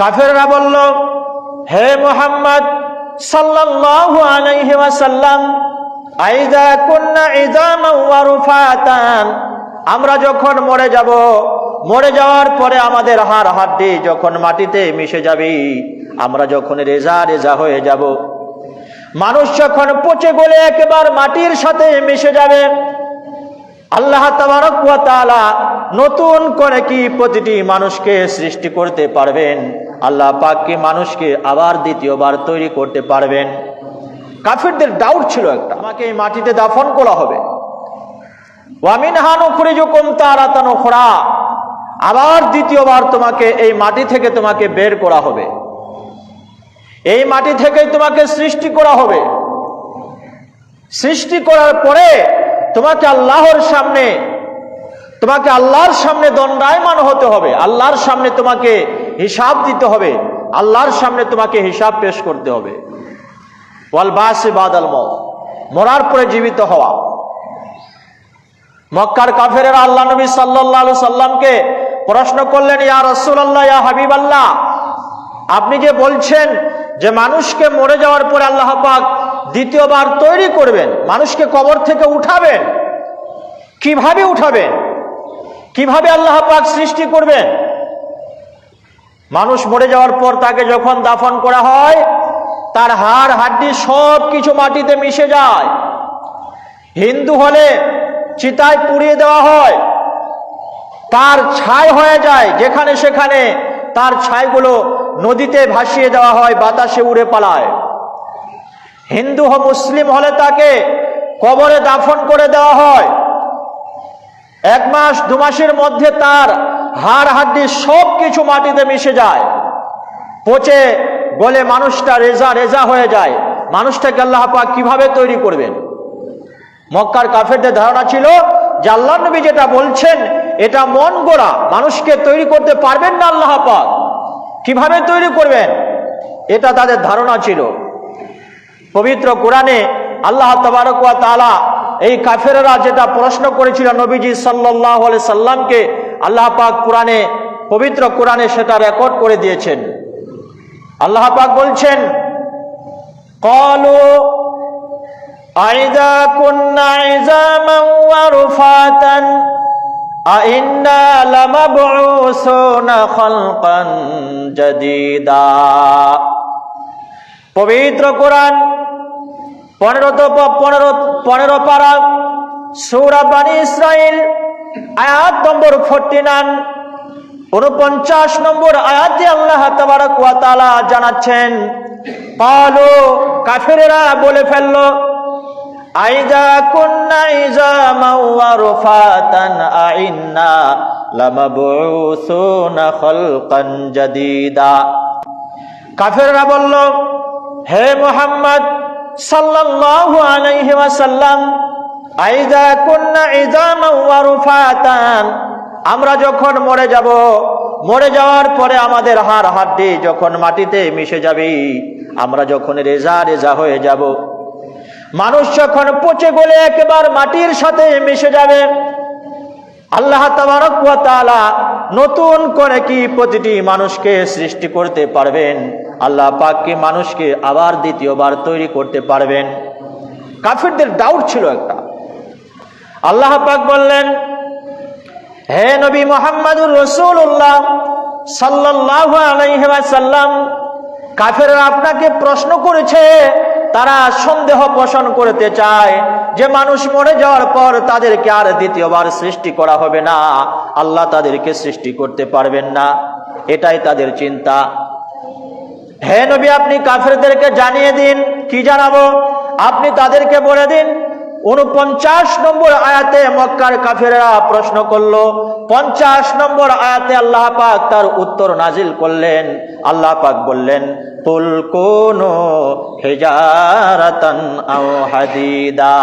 কাফেররা বলল, হে মোহাম্মদ সাল্লাল্লাহু আলাইহি ওয়াসাল্লাম আইদা কুন্না ইজামা ওয়া রুফাতান, আমরা যখন মরে যাব, মরে যাওয়ার পরে আমাদের হাড় হাড্ডি যখন মাটিতে মিশে যাবে, আমরা যখন রেজা রেজা হয়ে যাব, মানুষ যখন পচে গলে একেবারে মাটির সাথে মিশে যাবে, আল্লাহ তাআলা নতুন করে কি প্রতিটি মানুষকে সৃষ্টি করতে পারবেন? আল্লাহ পাক কি মানুষকে আবার দ্বিতীয়বার তৈরি করতে পারবেন? কাফিরদের ডাউট ছিল একটা। আমাকে এই মাটিতে দাফন করা হবে। আবার দ্বিতীয়বার তোমাকে এই মাটি থেকে তোমাকে বের করা হবে। এই মাটি থেকে তোমাকে সৃষ্টি করা হবে। সৃষ্টি করার পরে তোমাকে আল্লাহর সামনে তোমাকে আল্লাহর সামনে দণ্ডায়মান হতে হবে। আল্লাহর সামনে তোমাকে হিসাব দিতে হবে। আল্লাহর সামনে তোমাকে হিসাব পেশ করতে হবে। ওয়াল বাসে বাদাল মত মরার পরে জীবিত হওয়া। মক্কার কাফের আল্লাহ নবী সাল্লাহ সাল্লামকে প্রশ্ন করলেন, ইয়া রসুল্লাহ ইয়া হাবিব আল্লাহ আপনি যে বলছেন যে মানুষকে মরে যাওয়ার পরে আল্লাহ পাক দ্বিতীয়বার তৈরি করবেন, মানুষকে কবর থেকে উঠাবেন, কীভাবে উঠাবেন? কীভাবে আল্লাহ পাক সৃষ্টি করবেন? মানুষ মরে যাওয়ার পর তাকে যখন দাফন করা হয়, তার হাড়, হাড্ডি সব কিছু মাটিতে মিশে যায়। হিন্দু হলে চিতায় পুড়িয়ে দেওয়া হয়। তার ছাই হয়ে যায়, যেখানে সেখানে তার ছাইগুলো নদীতে ভাসিয়ে দেওয়া হয়, বাতাসে উড়ে পালায়। হিন্দু হ, মুসলিম হলে তাকে কবরে দাফন করে দেওয়া হয়। এক মাস, দু মাসের মধ্যে তার হাড়, হাড্ডি সব কিছু মাটিতে মিশে যায়। পচে গলে মানুষটা রেজা রেজা হয়ে যায়। মানুষটাকে আল্লাহ পাক কীভাবে তৈরি করবেন? মক্কার কাফেরদের ধারণা ছিল যে আল্লাহ নবী যেটা বলছেন, এটা মন গোড়া, মানুষকে তৈরি করতে পারবেন না আল্লাহ পাক। কীভাবে তৈরি করবেন? এটা তাদের ধারণা ছিল। পবিত্র কোরআনে আল্লাহ তবারকুয়া তালা এই কাফেরা যেটা প্রশ্ন করেছিল নবীজি সাল্লাহ সাল্লামকে, আল্লাহ পাক কোরআনে, পবিত্র কোরআনে সেটা রেকর্ড করে দিয়েছেন। আল্লাহ পাক বলছেন, কলো আইজা পবিত্র কোরআন পনেরো তো পনেরো পনেরো পারা সৌরা বানী ইসরায়েল আয়াত নম্বর ফোরটি নাইন উনপঞ্চাশ নম্বর আয়াতে আল্লাহ ওয়া জানাচ্ছেন, পালো কাফেরেরা বলে ফেলল আইদা কুন্না ইজামা ওয়া রুফাতান আইন্না লামাবউসুনা খালকান জাদীদা। কাফেররা বলল, হে মোহাম্মদ সাল্লাল্লাহু আলাইহি ওয়াসাল্লাম আইদা কুন্না ইজামা ওয়া রুফাতান আমরা যখন মরে যাব, মরে যাওয়ার পরে আমাদের হাড় হাড্ডি যখন মাটিতে মিশে যাবে, আমরা যখন রেজা রেজা হয়ে যাব। মানুষ যখন পচে গলে একেবারে মাটির সাথে মিশে যাবে আল্লাহ ওয়া নতুন করে কি প্রতিটি মানুষকে সৃষ্টি করতে পারবেন? আল্লাহ পাক কি মানুষকে আবার দ্বিতীয়বার তৈরি করতে পারবেন? কাফিরদের ডাউট ছিল একটা। আল্লাহ পাক বললেন, হে নবী মোহাম্মদুর রসুল্লাহ সাল্লাল্লাহু আলাইহি ওয়াসাল্লাম, কাফেররা আপনাকে প্রশ্ন করেছে, তারা সন্দেহ পোষণ করতে চায়। যে মানুষ মরে যাওয়ার পর তাদেরকে আর দ্বিতীয়বার সৃষ্টি করা হবে না। আল্লাহ তাদেরকে সৃষ্টি করতে পারবেন না। এটাই তাদের চিন্তা। হে নবী, আপনি কাফেরদেরকে জানিয়ে দিন। কি জানাব? আপনি তাদেরকে বলে দিন উনপঞ্চাশ নম্বর আয়াতে মক্কার কাফেরা প্রশ্ন করল, পঞ্চাশ নম্বর আয়াতে আল্লাহ পাক তার উত্তর নাজিল করলেন। আল্লাহ পাক বললেন, কুল কোন হেজারাতান আও হাদিদা।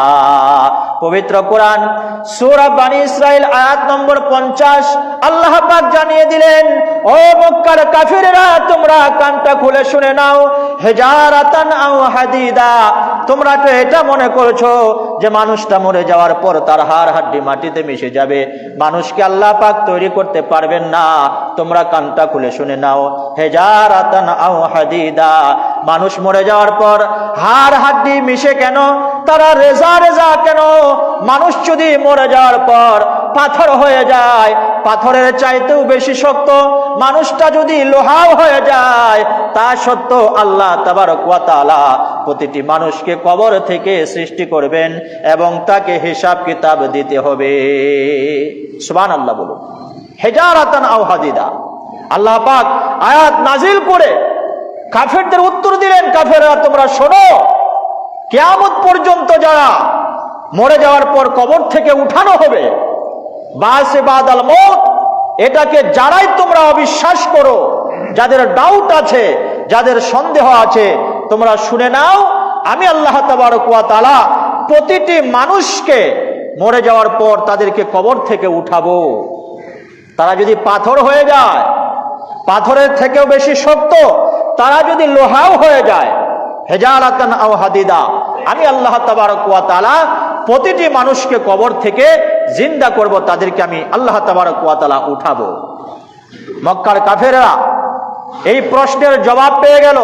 পবিত্র কোরআন। সূরা বানী ইসরাইল আয়াত নম্বর পঞ্চাশ। আল্লাহ পাক জানিয়ে দিলেন, ও মক্কার কাফেরেরা, তোমরা কানটা খুলে শুনে নাও। হেজারাতান আও হাদিদা। তোমরা তো এটা মনে করছ যে মানুষটা মরে যাওয়ার পর তার হাড় হাড্ডি মাটিতে মিশে যাবে? মানুষকে আল্লাহ পাক তৈরি করতে পারবেন না? তোমরা কানটা খুলে শুনে নাও। হেজারাতান আও হাদিদা। মানুষ মরে যাওয়ার পর হাড় হাড্ডি মিশে কেন? তারা রেজা রেজা কেন? মানুষ যদি মরে যাওয়ার পর পাথর হয়ে যায়, পাথরের চাইতেও বেশি শক্ত, মানুষটা যদি লোহাও হয়ে যায়, তা সত্ত্বেও আল্লাহ তাবারক ওয়া তাআলা প্রতিটি মানুষকে কবর থেকে সৃষ্টি করবেন এবং তাকে হিসাব কিতাব দিতে হবে। সুবহান আল্লাহ বলুন। হেজারাতান আও হাদিদা। আল্লাহ পাক আয়াত নাজিল করে কাফেরদের উত্তর দিলেন, কাফেররা, তোমরা শোনো, কেয়ামত পর্যন্ত যারা মরে যাওয়ার পর কবর থেকে উঠানো হবে। এটাকে যারাই তোমরা অবিশ্বাস করো, যাদের ডাউট আছে, যাদের সন্দেহ আছে, তোমরা শুনে নাও। আমি আল্লাহ ওয়া প্রতিটি মানুষকে মরে যাওয়ার পর তাদেরকে কবর থেকে উঠাবো। তারা যদি পাথর হয়ে যায়, পাথরের থেকেও বেশি শক্ত, তারা যদি লোহাও হয়ে যায়, হেজারাতান আও হাদিদা। আমি আল্লাহ তাবারক ওয়া প্রতিটি মানুষকে কবর থেকে জিন্দা করব, তাদেরকে আমি আল্লাহ তাবারক ওয়া উঠাবো। মক্কার কাফেরা এই প্রশ্নের জবাব পেয়ে গেল।